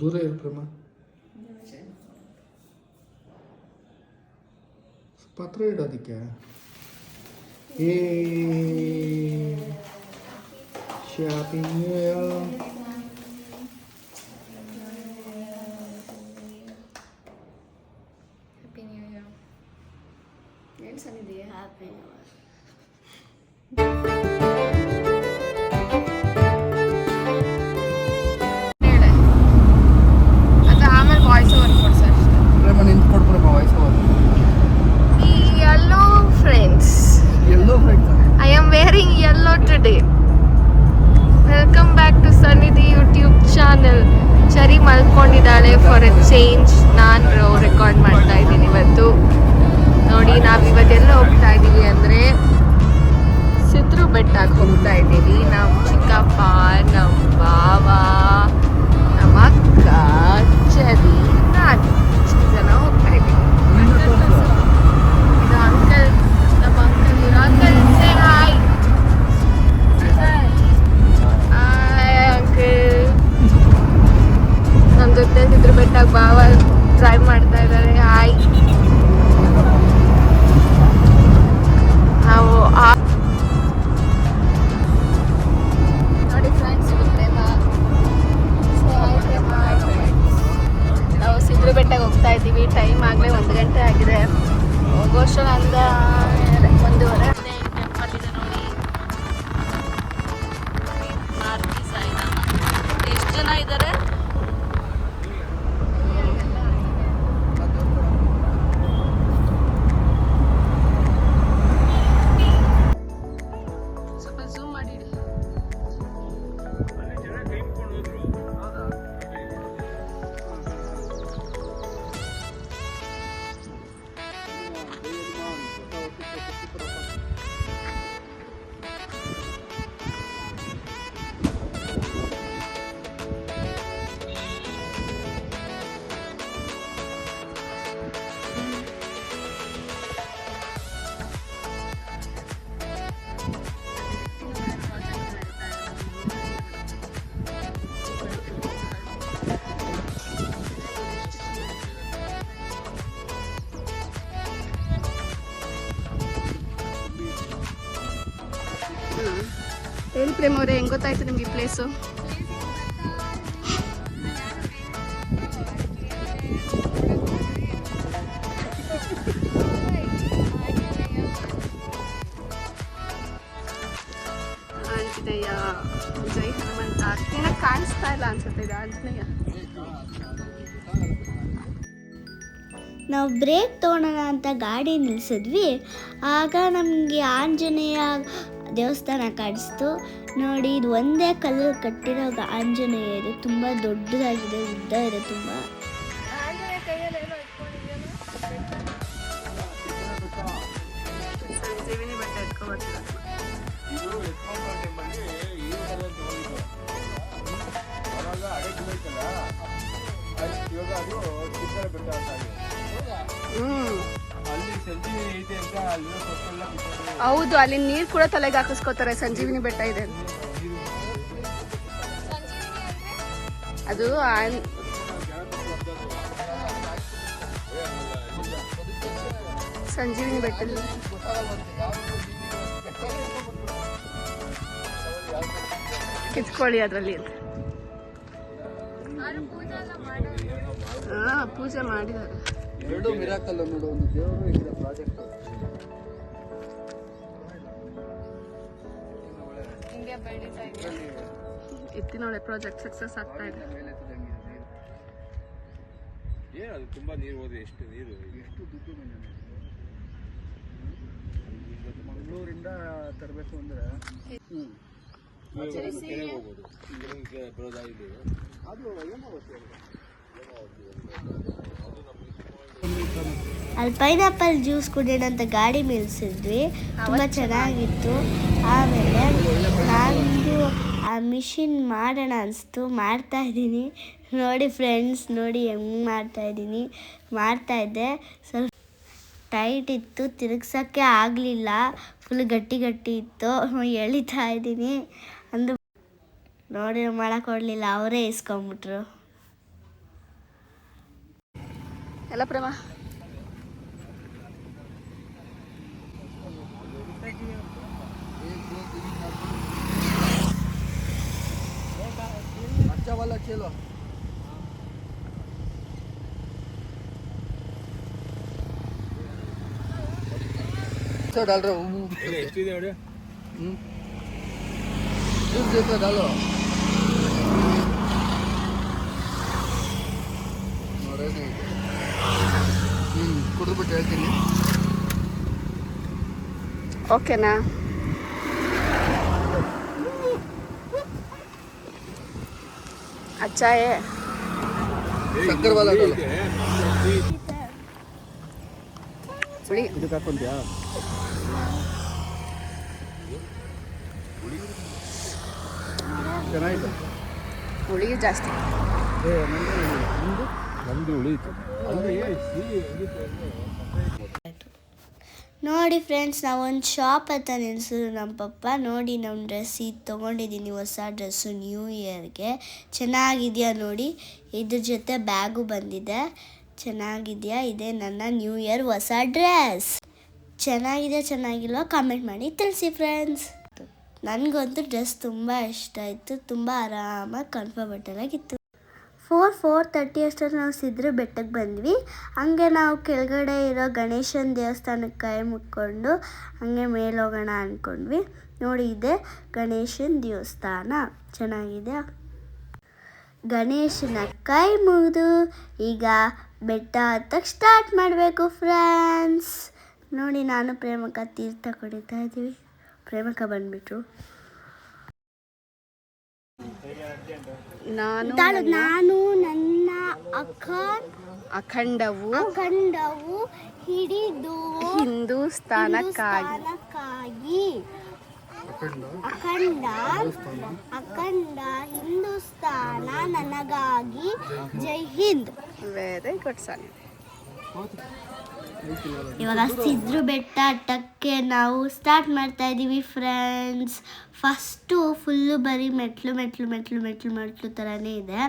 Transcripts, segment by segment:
ದೂರ ಇರು ಪ್ರೇಮ ಪತ್ರ ಇಡೋದಕ್ಕೆ ಏ shopping yellow today welcome back to Sannidhi YouTube channel ಚರಿ ಮಲ್ಕೊಂಡಿದ್ದಾಳೆ ಫಾರ್ ಎ ಚೇಂಜ್ ನಾನು ರೆಕಾರ್ಡ್ ಮಾಡ್ತಾ ಇದ್ದೀನಿ ಇವತ್ತು. ನೋಡಿ, ನಾವು ಇವತ್ತೆಲ್ಲ ಹೋಗ್ತಾ ಇದ್ದೀವಿ ಅಂದರೆ ಸಿದ್ರು ಬೆಟ್ಟಕ್ಕೆ ಹೋಗ್ತಾ ಇದ್ದೀವಿ. ನಮ್ಮ ಚಿಕ್ಕಪ್ಪ ನಮ್ಮ ಬಾವ ನಮ್ಮ ಅಕ್ಕ, ಚರಿ. ಜೊತೆ ಸಿದ್ರ ಬೆಟ್ಟಕ್ಕೆ ಬಾವ ಡ್ರೈವ್ ಮಾಡ್ತಾ ಇದ್ದಾರೆ ಹಾಯ್ ನಾವು ನೋಡಿ ಫ್ರೆಂಡ್ಸ್ ಇದು ಪ್ರೇಮ. ನಾವು ಸಿದ್ರ ಬೆಟ್ಟಕ್ಕೆ ಹೋಗ್ತಾ ಇದ್ದೀವಿ. ಟೈಮ್ ಆಗಲೇ ಒಂದು ಗಂಟೆ ಆಗಿದೆ. ಒಂದು ಒಂದೂವರೆ. ಹೇಳಿ ಪ್ರೇಮ್ ಅವರೇ, ಹೆಂಗ್ ಗೊತ್ತಾಯ್ತು ನಿಮ್ಗೆ ಈ ಪ್ಲೇಸು ಆಂಜನೇಯ ಜೈ ಹನುಮಂತ. ಕ್ಲೀನಾಗಿ ಕಾಣಿಸ್ತಾ ಇಲ್ಲ ಅನ್ಸುತ್ತೆ ಇದು ಆಂಜನೇಯ ನಾವು ಬ್ರೇಕ್ ತೊಗೊಳೋಣ ಅಂತ ಗಾಡಿ ನಿಲ್ಸಿದ್ವಿ. ಆಗ ನಮಗೆ ಆಂಜನೇಯ ದೇವಸ್ಥಾನ ಕಾಣಿಸ್ತು ನೋಡಿ, ಇದು ಒಂದೇ ಕಲ್ಲು ಕಟ್ಟಿರೋ ಆಂಜನೇಯ ಇದು. ತುಂಬ ದೊಡ್ಡದಾಗಿದೆ, ಉದ್ದ ಇದೆ ತುಂಬ. ಸಂಜೀವಿನಿ ಹೌದು ಅಲ್ಲಿ ನೀರು ಕೂಡ ತಲೆಗೆ ಹಾಕಿಸ್ಕೋತಾರೆ. ಸಂಜೀವಿನಿ ಬೆಟ್ಟ ಇದೆ. ಅದು ಸಂಜೀವಿನಿ ಬೆಟ್ಟದಲ್ಲಿ. ಕಿತ್ಕೊಳ್ಳಿ ಅದರಲ್ಲಿ ಅಂತ. ಹಾ ಪೂಜೆ ಮಾಡಿದ್ದಾರೆ. ಎರಡು ಮಿರಾಕಲ್ ನೋಡು ಒಂದು ದೇವರು ಈ ಪ್ರಾಜೆಕ್ಟ್. ಎತ್ತಿನೊಳೆ ಪ್ರಾಜೆಕ್ಟ್ ಸಕ್ಸಸ್ ಆಗ್ತಾ ಇದೆ. ಏನು ಅದು ತುಂಬಾ ನೀರು ಹೋದ್ರೆ ಎಷ್ಟು ನೀರು? ಎಷ್ಟು ದುಡ್ಡು ಮಂಗಳೂರಿಂದ ತರಬೇಕು ಅಂದ್ರೆ ಹ್ಞೂ ಹೋಗ್ಬೋದು. ಅದು ಏನೋ ಗೊತ್ತಿಲ್ಲ ಅಲ್ಲಿ ಪೈನಾಪಲ್ ಜ್ಯೂಸ್ ಕುಡಿಯೋಣ ಅಂತ ಗಾಡಿ ನಿಲ್ಸಿದ್ವಿ ತುಂಬ ಚೆನ್ನಾಗಿತ್ತು. ಆಮೇಲೆ ನಾನು ಆ ಮಿಷಿನ್ ಮಾಡೋಣ ಅನಿಸ್ತು. ಮಾಡ್ತಾ ಇದ್ದೀನಿ. ನೋಡಿ ಫ್ರೆಂಡ್ಸ್ ನೋಡಿ ಹೆಂಗೆ ಮಾಡ್ತಾ ಮಾಡ್ತಾಯಿದ್ದೆ ಮಾಡ್ತಾ ಇದ್ದೆ. ಸ್ವಲ್ಪ ಟೈಟ್ ಇತ್ತು. ತಿರುಗ್ಸೋಕ್ಕೆ ಆಗಲಿಲ್ಲ. ಫುಲ್ ಗಟ್ಟಿ ಗಟ್ಟಿ ಇತ್ತು. ಎಳಿತಾ ಇದ್ದೀನಿ. ಅಂದು ನೋಡಿ ಮಾಡಕ್ಕೆ ಕೊಡಲಿಲ್ಲ. ಅವರೇ ಇಸ್ಕೊಂಬಿಟ್ರು. ಎಲ್ಲ ಪ್ರೇಮ अच्छा वाला खेलो अच्छा डाल रहा हूँ ಎಷ್ಟಿದೆ ನೋಡಿ दूध देता डालो ನೋಡೇನೆ ಹ್ಞೂ ಕುಡಿದ್ಬಿಟ್ಟು ಹೇಳ್ತೀನಿ. ಓಕೆನಾ? ಅಚ್ಚಾ ಏ. ಸಕ್ಕರೆ ವಾಲ ಡಾಲೋ ಹುಳಿ ಇದಕ್ಕೆ ಚೆನ್ನಾಗಿದೆ. ಹುಳಿ ಜಾಸ್ತಿ. ಏ ನೋಡಿ ಫ್ರೆಂಡ್ಸ್ ನಾವೊಂದು ಶಾಪ್ ಅಂತ ನಿಲ್ಸಿದ್ರು ನಮ್ಮ ಪಪ್ಪ. ನೋಡಿ ನಮ್ಮ ಡ್ರೆಸ್ ಇದು ತೊಗೊಂಡಿದ್ದೀನಿ ಹೊಸ ಡ್ರೆಸ್ಸು ನ್ಯೂ ಇಯರ್ಗೆ ಚೆನ್ನಾಗಿದೆಯಾ ನೋಡಿ? ಇದ್ರ ಜೊತೆ ಬ್ಯಾಗು ಬಂದಿದೆ. ಚೆನ್ನಾಗಿದೆಯಾ? ಇದೇ ನನ್ನ ನ್ಯೂ ಇಯರ್ ಹೊಸ ಡ್ರೆಸ್ ಚೆನ್ನಾಗಿದೆ ಚೆನ್ನಾಗಿಲ್ವಾ? ಕಾಮೆಂಟ್ ಮಾಡಿ ತಿಳಿಸಿ ಫ್ರೆಂಡ್ಸ್ ನನಗಂತೂ ಡ್ರೆಸ್ ತುಂಬ ಇಷ್ಟ ಆಯಿತು ತುಂಬ ಆರಾಮಾಗಿ ಕಂಫರ್ಟಬಲ್ ಆಗಿತ್ತು. ಫೋರ್ ಫೋರ್ ತರ್ಟಿ ಅಷ್ಟರಲ್ಲಿ ನಾವು ಸಿದ್ರ ಬೆಟ್ಟಕ್ಕೆ ಬಂದ್ವಿ. ಹಂಗೆ ನಾವು ಕೆಳಗಡೆ ಇರೋ ಗಣೇಶನ ದೇವಸ್ಥಾನಕ್ಕೆ ಕೈ ಮುಕ್ಕೊಂಡು ಹಂಗೆ ಮೇಲೆ ಹೋಗೋಣ ಅಂದ್ಕೊಂಡ್ವಿ ನೋಡಿ ಇದೆ ಗಣೇಶನ ದೇವಸ್ಥಾನ. ಚೆನ್ನಾಗಿದೆ ಗಣೇಶನ ಕೈ ಮುಗಿದು ಈಗ ಬೆಟ್ಟ ಹತ್ತಕ್ಕೆ ಸ್ಟಾರ್ಟ್ ಮಾಡಬೇಕು ಫ್ರೆಂಡ್ಸ್ ನೋಡಿ ನಾನು ಪ್ರೇಮಕ ತೀರ್ಥ ಕುಡಿತಾ ಇದ್ದೀವಿ. ಪ್ರೇಮಕ ಬಂದ್ಬಿಟ್ರು. ನಾನು ನಾನು ನನ್ನ ಅಕ್ಕ ಅಖಂಡವು ಅಖಂಡವು ಹಿಡಿದು ಹಿಂದೂಸ್ತಾನಕ್ಕಾಗಿ ಅಖಂಡ ಅಖಂಡ ಹಿಂದೂಸ್ತಾನ ನನಗಾಗಿ. ಜೈ ಹಿಂದ್. ವೆರಿ ಗುಡ್ ಸನ್ ಇವಾಗ ಸಿದ್ರು ಬೆಟ್ಟ ಹತ್ತಕ್ಕೆ ನಾವು ಸ್ಟಾರ್ಟ್ ಮಾಡ್ತಾ ಇದ್ದೀವಿ ಫ್ರೆಂಡ್ಸ್ ಫಸ್ಟು ಫುಲ್ಲು ಬರೀ ಮೆಟ್ಲು ಮೆಟ್ಲು ಮೆಟ್ಲು ಮೆಟ್ಲು ಮೆಟ್ಲು ಥರನೇ ಇದೆ.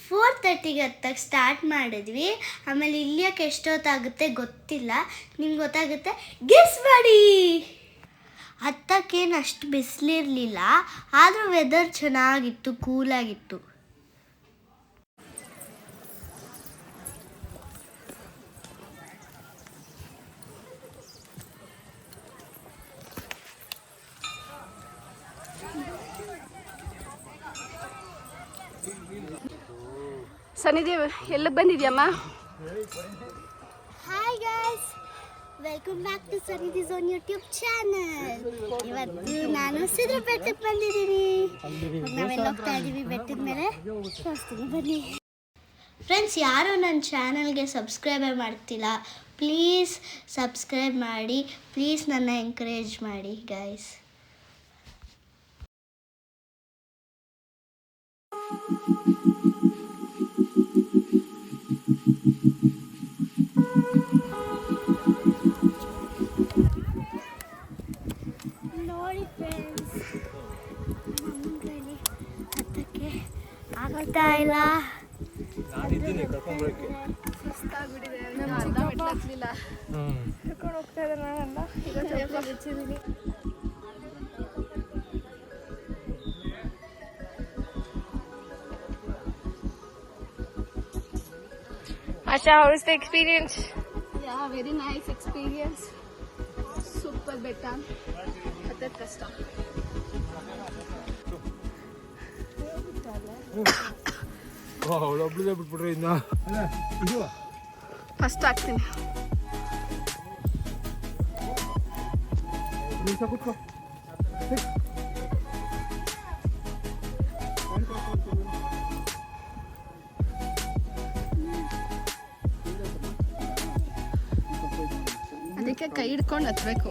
ಫೋರ್ ತರ್ಟಿಗೆ ಹತ್ತಕ್ಕೆ ಸ್ಟಾರ್ಟ್ ಮಾಡಿದ್ವಿ. ಆಮೇಲೆ ಇಲ್ಲಿಯಕ್ಕೆ ಎಷ್ಟೊತ್ತಾಗುತ್ತೆ ಗೊತ್ತಿಲ್ಲ. ನಿಮ್ಗೆ ಗೊತ್ತಾಗುತ್ತೆ? ಗೆಸ್ ಮಾಡಿ! ಹತ್ತಕ್ಕೇನು ಅಷ್ಟು ಬಿಸಿಲಿರಲಿಲ್ಲ. ಆದರೂ ವೆದರ್ ಚೆನ್ನಾಗಿತ್ತು ಕೂಲಾಗಿತ್ತು ಸನ್ನಿಧಿ, ಎಲ್ಲಿಗೆ ಬಂದಿದ್ಯಮ್ಮ? Hi guys welcome back to Sannidhi zone YouTube channel ಇವತ್ತು ನಾನು ಸಿದ್ರ ಬೆಟ್ಟಕ್ಕೆ ಬಂದಿದ್ದೀನಿ ನಾವೆಲ್ಲ ಹೋಗ್ತಾ ಇದ್ದೀವಿ ಬೆಟ್ಟದ ಮೇಲೆ? ತೋರಿಸ್ತೀನಿ, ಬನ್ನಿ. ಫ್ರೆಂಡ್ಸ್ ಯಾರು ನನ್ನ ಚಾನಲ್ಗೆ ಸಬ್ಸ್ಕ್ರೈಬೇ ಮಾಡ್ತಿಲ್ಲ ಪ್ಲೀಸ್ ಸಬ್ಸ್ಕ್ರೈಬ್ ಮಾಡಿ ಪ್ಲೀಸ್ ನನ್ನ ಎಂಕರೇಜ್ ಮಾಡಿ ಗೈಸ್ ನೋಡಿ ಇಲ್ಲ. ನಾನು ಇದನ್ನ ನಾನು ಅರ್ಧವಟ್ಲಾಗ್ಲಿಲ್ಲ ಹ್ಮ್ ಕರ್ಕೊಂಡು ಹೋಗ್ತಾಯಿದೆ ನಾನು ಅಲ್ಲ ಈಗ ಸ್ವಲ್ಪ experience yeah very nice experience super ಬೆಟ್ಟ. ಕದ ಕಸ್ಟಾ ಅವಳೊಬ್ಳದೇ ಬಿಟ್ಬಿಟ್ರೆ ಇನ್ನ. ಫಸ್ಟ್ ಹಾಕ್ತೀನಿ. ಕೂತ್ಕೋ. ಅದಕ್ಕೆ ಕೈ ಹಿಡ್ಕೊಂಡು ಹತ್ಬೇಕು.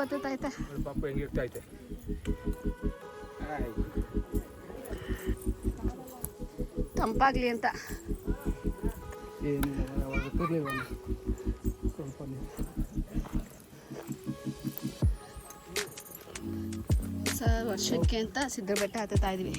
ನೋಡಿ ಪಾಪ ಹೆಂಗೆ ಇರ್ತಾ ಐತೆ? ಆಯ್. ತಂಪಾಗ್ಲಿ ಅಂತ. ಸರ್ ವರ್ಷಕ್ಕೆ ಅಂತ ಸಿದ್ಧ ಬೆಟ್ಟ ಹತ್ತುತ್ತಾ ಇದ್ವಿ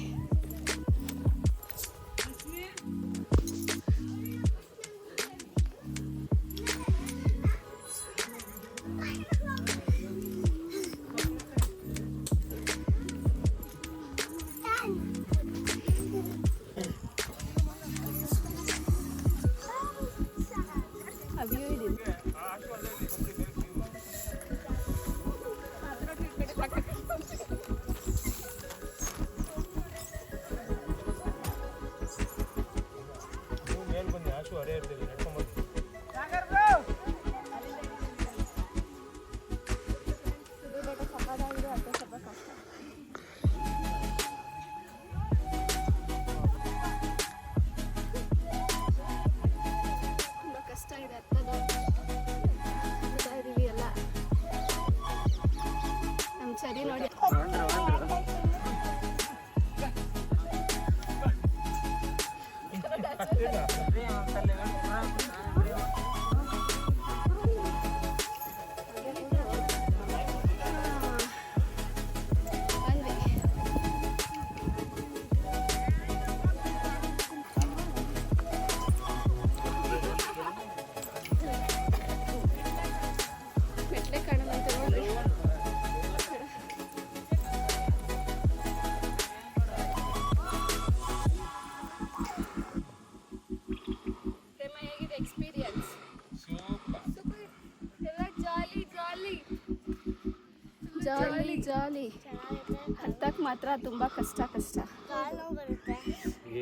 ಹತ್ತಕ್ಕೆ ಮಾತ್ರ ತುಂಬ ಕಷ್ಟ ಕಷ್ಟ.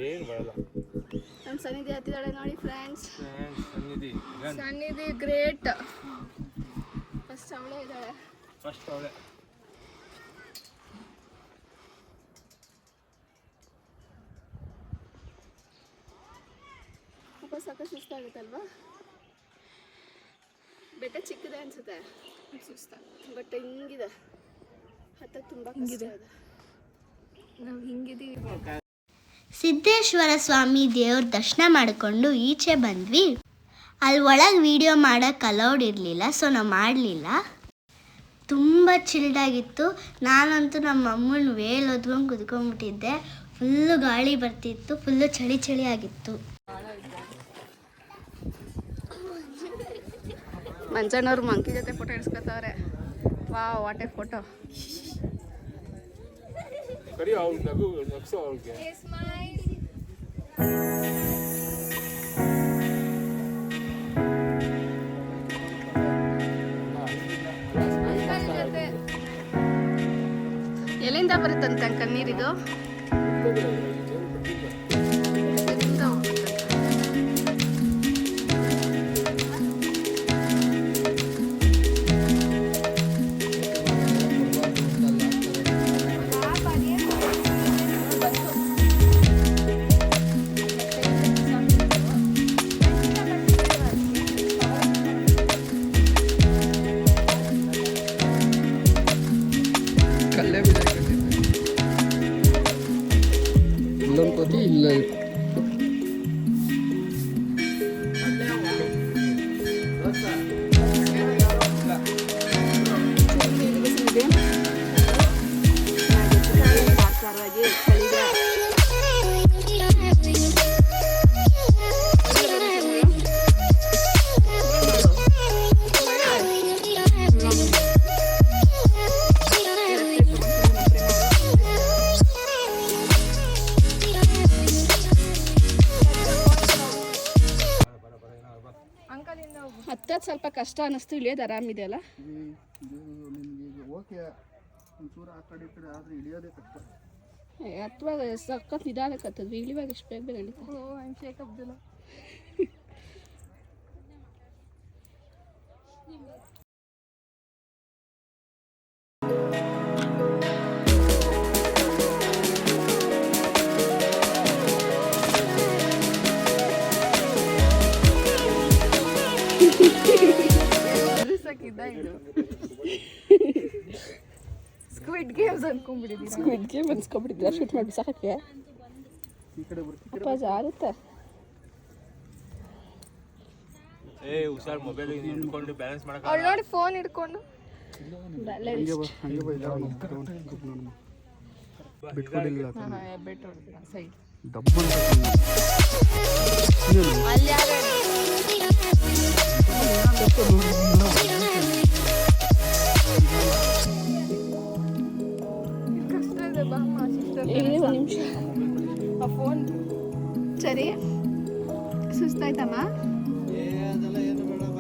ಏನು ಬರಲ್ಲ ನಮ್ಮ ಸನ್ನಿಧಿ ಹತ್ತಿದಾಳೆ ನೋಡಿ ಫ್ರೆಂಡ್ಸ್ ಸನ್ನಿಧಿ ಸನ್ನಿಧಿ ಗ್ರೇಟ್ ಫಸ್ಟ್ ಅವಳೇ ಇದ್ದಾಳೆ. ಫಸ್ಟ್ ಅವಳೆ. ತುಂಬ ಸಾಕು ಸುಸ್ತಾಗುತ್ತಲ್ವಾ ಬೆಟ್ಟ ಚಿಕ್ಕದೆ ಅನ್ಸುತ್ತೆ. ಸುಸ್ತ ಬಟ್ ಹಿಂಗಿದೆ. ತುಂಬ ಕಷ್ಟ ಇದೆ. ನಾವು ಹಿಂಗಿದೀವಿ ಸಿದ್ದೇಶ್ವರ ಸ್ವಾಮಿ ದೇವ್ರ ದರ್ಶನ ಮಾಡಿಕೊಂಡು ಈಚೆ ಬಂದ್ವಿ. ಅಲ್ಲಿ ಒಳಗೆ ವಿಡಿಯೋ ಮಾಡೋಕ್ಕೆ ಅಲೌಡ್ ಇರಲಿಲ್ಲ ಸೊ ನಾವು ಮಾಡಲಿಲ್ಲ. ತುಂಬ ಚಿಲ್ಡಾಗಿತ್ತು ನಾನಂತೂ ನಮ್ಮ ಅಮ್ಮನ ವೇಲ್ ಹೊದ್ಕೊಂಡು ಕುದ್ಕೊಂಡ್ಬಿಟ್ಟಿದ್ದೆ ಫುಲ್ಲು ಗಾಳಿ ಬರ್ತಿತ್ತು ಫುಲ್ಲು ಚಳಿ ಚಳಿ ಆಗಿತ್ತು. ಮಂಜಣ್ಣವ್ರು ಮಂಕಿ ಜೊತೆ ಫೋಟೋ ಇಡ್ಸ್ಕೊತವ್ರೆ. ವಾ ವಾಟೆ ಫೋಟೋ ಕರಿ ಅವ್ಳು ನಗು ನಗ್ಸು ಅವ್ಳಿಗೆ ಎಲ್ಲಿಂದ ಬರುತ್ತಂತೆ ಅಂಕಲ್ ಸಾಕಾಗಿ ಚಳಿಗೆ ಹತ್ತದ್ ಸ್ವಲ್ಪ ಕಷ್ಟ ಅನ್ನಿಸ್ತು ಇಳಿಯೋದು ಆರಾಮಿದೆ ಅಲ್ಲ ಓಕೆ ಒಂಚೂರು ಆ ಕಡೆ ಈ ಕಡೆ ಆದರೆ ಇಳಿಯೋದೇ ಕಷ್ಟ. ಅಥವಾ ಸಖತ್ ನಿಧಾನಕ್ಕತ್ತದ್ವಿ ಇಳಿವಾಗ ಎಷ್ಟು ಬೇಗ ಬೇಗ ಅಬ್ದುಲ್ಲ ಹಾಕಿದ್ದ ಸ್ಕ್ವಿಡ್ ಗೇಮ್ಸ್ ಅನ್ಕೊಂಡ್ಬಿಟ್ಟಿದ್ದೀನಿ ಸ್ಕ್ವಿಡ್ ಗೇಮ್ ಅನ್ಸ್ಕೊಬಿಟ್ಟಿದ್ರೆ ಶೂಟ್ ಮಾಡಿ ಸಾಕಕ್ಕೆ ಈ ಕಡೆ ಬರ್ತೀನಿ ಅಪ್ಪ ಜಾರುತ್ತೆ ಏ ಹುಷಾರ್ ಮೊಬೈಲ್ ಹಿಡ್ಕೊಂಡು. ಬ್ಯಾಲೆನ್ಸ್ ಮಾಡಕ ಅವ್ಳು ನೋಡಿ ಫೋನ್ ಹಿಡ್ಕೊಂಡು ಬಿಟ್ಕೊಂಡಿಲ್ಲ ಸೈಡ್. ಡಬ್ಬ ಅಲ್ಲಿ ನಿಮಿಷ. ಫೋನ್ ಸರಿ. ಸುಸ್ತಾಯ್ತಮ್ಮ?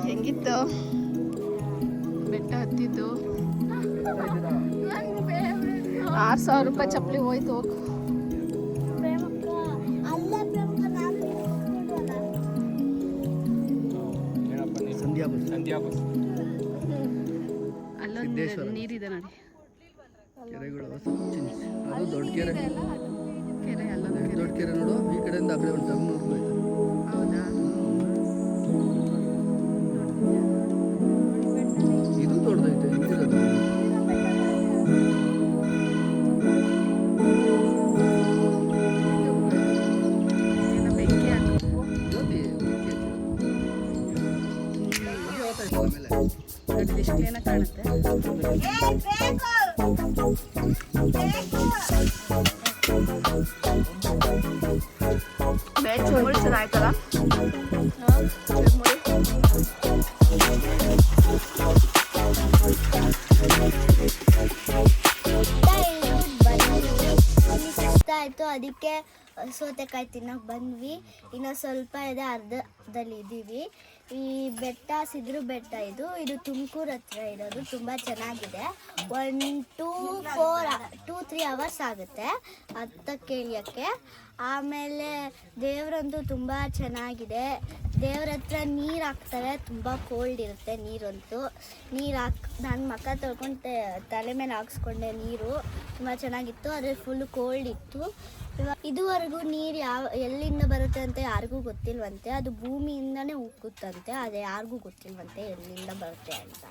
ಹೆಂಗಿತ್ತು? ಬೆಟ್ಟ ಹತ್ತಿದ್ದು. ಆರು ಸಾವಿರ ರೂಪಾಯಿ ಚಪ್ಪಲಿ ಹೋಯ್ತು. ಹೋಗು ಅಲ್ಲೊಂದು ನೀರಿದೆ ನೋಡಿ. ಕೆರೆಗಳು ಅದು ದೊಡ್ಡ ಕೆರೆ. ದೊಡ್ಡ ಕೆರೆ. ನೋಡು ಈ ಕಡೆಯಿಂದ ಆ ಕಡೆ ಒಂದು ಟರ್ನ್ ಹೌದಾ ಏನೋ ಕಾಣುತ್ತೆ. ಬೇಡ ಚುರುಮುರಿ ಚೆನ್ನಾಯ್ತಲ್ಲ ಚುರುಮುರಿ ಆಯಿತು ಅದಕ್ಕೆ ಸೌತೆಕಾಯಿ ತಿನ್ನೋಕೆ ಬಂದ್ವಿ. ಇನ್ನು ಸ್ವಲ್ಪ ಇದೆ ಅರ್ಧದಲ್ಲಿ ಇದ್ದೀವಿ ಈ ಬೆಟ್ಟ, ಸಿದ್ರು ಬೆಟ್ಟ ಇದು. ಇದು ತುಮಕೂರು ಹತ್ರ ಇರೋದು. ತುಂಬ ಚೆನ್ನಾಗಿದೆ. One two four two three hours ಆಗುತ್ತೆ. ಹತ್ತಕ್ಕೆ ಇಳಿಯೋಕ್ಕೆ ಆಮೇಲೆ ದೇವರಂತೂ ತುಂಬ ಚೆನ್ನಾಗಿದೆ. ದೇವ್ರ ಹತ್ರ ನೀರು ಹಾಕ್ತಾರೆ ತುಂಬ ಕೋಲ್ಡ್ ಇರುತ್ತೆ ನೀರಂತೂ. ನೀರು ಹಾಕ್ ನಾನು ಮಕ್ಕ ತೊಳ್ಕೊಂಡು ತಲೆ ಮೇಲೆ ಹಾಕ್ಸ್ಕೊಂಡೆ ನೀರು. ತುಂಬ ಚೆನ್ನಾಗಿತ್ತು ಆದರೆ ಫುಲ್ ಕೋಲ್ಡ್ ಇತ್ತು. ಇವಾಗ ಇದುವರೆಗೂ ನೀರು ಯಾವ ಎಲ್ಲಿಂದ ಬರುತ್ತೆ ಅಂತ ಯಾರಿಗೂ ಗೊತ್ತಿಲ್ವಂತೆ. ಅದು ಭೂಮಿಯಿಂದನೇ ಉಕ್ಕುತ್ತಂತೆ ಅದು ಯಾರಿಗೂ ಗೊತ್ತಿಲ್ವಂತೆ ಎಲ್ಲಿಂದ ಬರುತ್ತೆ ಅಂತ.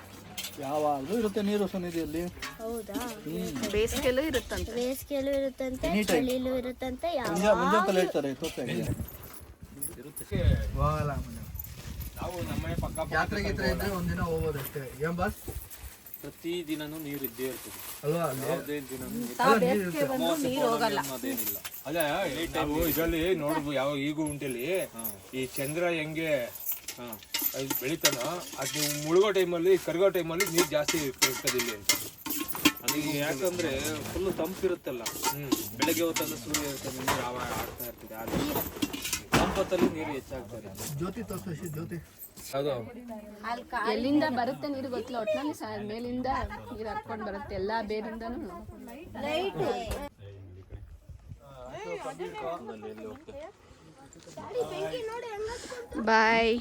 ಯಾವಾಗಲೂ ಇರುತ್ತೆ ನೀರು ಸನ್ನಿಧಿಯಲ್ಲಿ ಹೌದಾ? ಬೇಸಿಗೆಲ್ಲೂ ಇರುತ್ತಂತೆ. ಬೇಸಿಗೆಯಲ್ಲೂ ಇರುತ್ತಂತೆ. ಚಳಿಲೂ ಇರುತ್ತಂತೆ ಯಾವ ಮುಂಜಾನೆ ಹೇಳ್ತಾರೆ ತೋರ್ಸಾಗಿ ಹೋಗಲ್ಲ ನಾವು ನಮ್ಮನೆ ಪಕ್ಕ ಜಾತ್ರೆ ಗೀತ್ರೆ ಇದ್ರೆ ಒಂದಿನ ಹೋಗೋದಷ್ಟೇ. ಏನ್ ಬಸ್? ಪ್ರತಿ ದಿನನೂ ನೀರು ಇದ್ದೇ ಇರ್ತದೆ. ಅಲ್ವಾ? ಅಲ್ಲಿ ಯಾವುದೇ ದಿನ ನೀರ್ ಇರುತ್ತೆ. ನೀರು ಹೋಗಲ್ಲ. ಅದೇನಿಲ್ಲ ನಾವು ಇದರಲ್ಲಿ ನೋಡ್ಬೋದು ಯಾವ ಈಗೂ ಉಂಟಲ್ಲಿ. ಈ ಚಂದ್ರ ಹೆಂಗೆ ಅದು ಬೆಳಿತಾನ ಅದು ನೀವು ಮುಳುಗೋ ಟೈಮಲ್ಲಿ ಕರಗೋ ಟೈಮಲ್ಲಿ ನೀರು ಜಾಸ್ತಿ ಇರ್ತದೆ ಇಲ್ಲಿ ಅಂತ. ಯಾಕಂದ್ರೆ ಫುಲ್ ತಂಪಿರುತ್ತಲ್ಲ. ಬೆಳಗ್ಗೆ ಹೊತ್ತಲ್ಲಿ ಸೂರ್ಯ ಇರ್ತದೆ ನೀರು ಆವ ಆಗ್ತಾ ಇರ್ತದೆ ಆದ್ರೆ ತಂಪತ್ತಲ್ಲಿ ನೀರು ಹೆಚ್ಚಾಗ್ತದೆ ಜ್ಯೋತಿ ತೋರಿಸಿ ಜ್ಯೋತಿ. ಅದು ಎಲ್ಲಿಂದ ಬರುತ್ತೆ ನೀರು ಗೊತ್ತಿಲ್ಲ ಒಟ್ಟಿನಲ್ಲಿ ಮೇಲಿಂದ ನೀರು ಹರ್ಕೊಂಡು ಬರುತ್ತೆ ಎಲ್ಲಾ ಬೇರಿಂದನೂ. ಬಾಯ್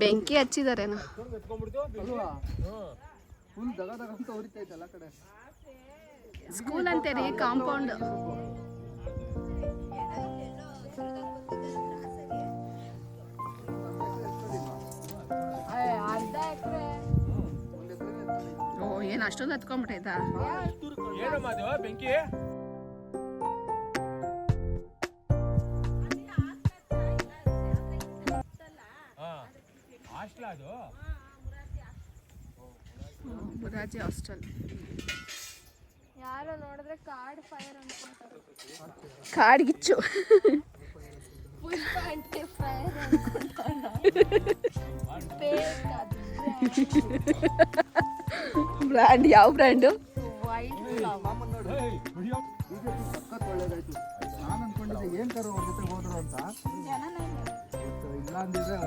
ಬೆಂಕಿ ಹಚ್ಚಿದಾರೆ ಸ್ಕೂಲ್ ಅಂತೆ ಕಾಂಪೌಂಡ್ ಓ ಏನು ಅಷ್ಟೊಂದು ಹತ್ಕೊಂಡ್ಬಿಟ್ಟೈತಾ? ಬೆಂಕಿ? ಹಾಸ್ಟೆಲ್ ಅದು? ಮುರಾಜಿ ಹಾಸ್ಟೆಲ್. ಯಾರು ನೋಡಿದ್ರೆ ಕಾಡ್ ಫೈರ್ ಅನ್ಕೊಂತಾರೆ. ಕಾಡ್ಗಿಚ್ಚು ಫುಲ್ ಪ್ಯಾಂಟ್ಗೆ ಫೈರ್ ಬ್ರ್ಯಾಂಡ್ ಯಾವ ಬ್ರ್ಯಾಂಡು? ವೈಟ್ ನಾನು ಅನ್ಕೊಂಡಿದ್ದೆ ಏನ್ ಕರು ಅವ್ರ ಜೊತೆ ಹೋದ್ರು ಅಂತ. ಇಲ್ಲ ಅಂದಿದ್ರೆ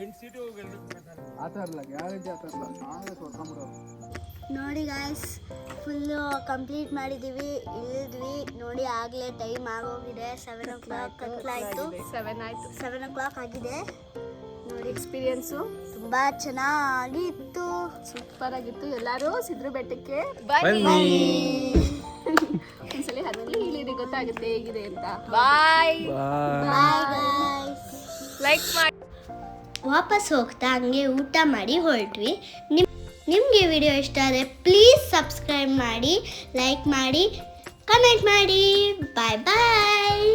ಎಂಟು ಸೀಟು ಆ ಥರ ಇಲ್ಲ ಗ್ಯಾರಂಟಿ ಆ ಥರ ಇಲ್ಲ ನಾವೇ ಸ್ವರ್ಕೊಂಬಿಡೋರು ನೋಡಿ ಗಾಯ್ಸ್ ಫುಲ್ಲು ಕಂಪ್ಲೀಟ್ ಮಾಡಿದ್ದೀವಿ ಇಳಿದ್ವಿ. ನೋಡಿ ಆಗಲೇ ಟೈಮ್ ಆಗೋಗಿದೆ. ಸೆವೆನ್ ಓ ಕ್ಲಾಕ್ ಕತ್ಲಾಯಿತು ಸೆವೆನ್ ಆಯ್ತು. ಸೆವೆನ್ ಓ ಕ್ಲಾಕ್ ಆಗಿದೆ. ನೋಡಿ ಎಕ್ಸ್ಪೀರಿಯನ್ಸು ತುಂಬ ಚೆನ್ನಾಗಿತ್ತು. ಸೂಪರ್ ಆಗಿತ್ತು ಎಲ್ಲರೂ ಸಿದ್ರು ಬೆಟ್ಟಕ್ಕೆ ಒಂದ್ಸಲಿ ಹತ್ತಿ ಇಳಿರಿ ಗೊತ್ತಾಗುತ್ತೆ ಹೇಗಿದೆ ಅಂತ. ಬಾಯ್ ಬಾಯ್ ಲೈಕ್ ಮಾಡಿ ವಾಪಸ್ ಹೋಗ್ತಾ ಹಂಗೆ ಊಟ ಮಾಡಿ ಹೊರಟ್ವಿ. ನಿಮ್ ನಿಮಗೆ ವಿಡಿಯೋ ಇಷ್ಟ ಆದರೆ ಪ್ಲೀಸ್ ಸಬ್ಸ್ಕ್ರೈಬ್ ಮಾಡಿ ಲೈಕ್ ಮಾಡಿ ಕಮೆಂಟ್ ಮಾಡಿ. Bye bye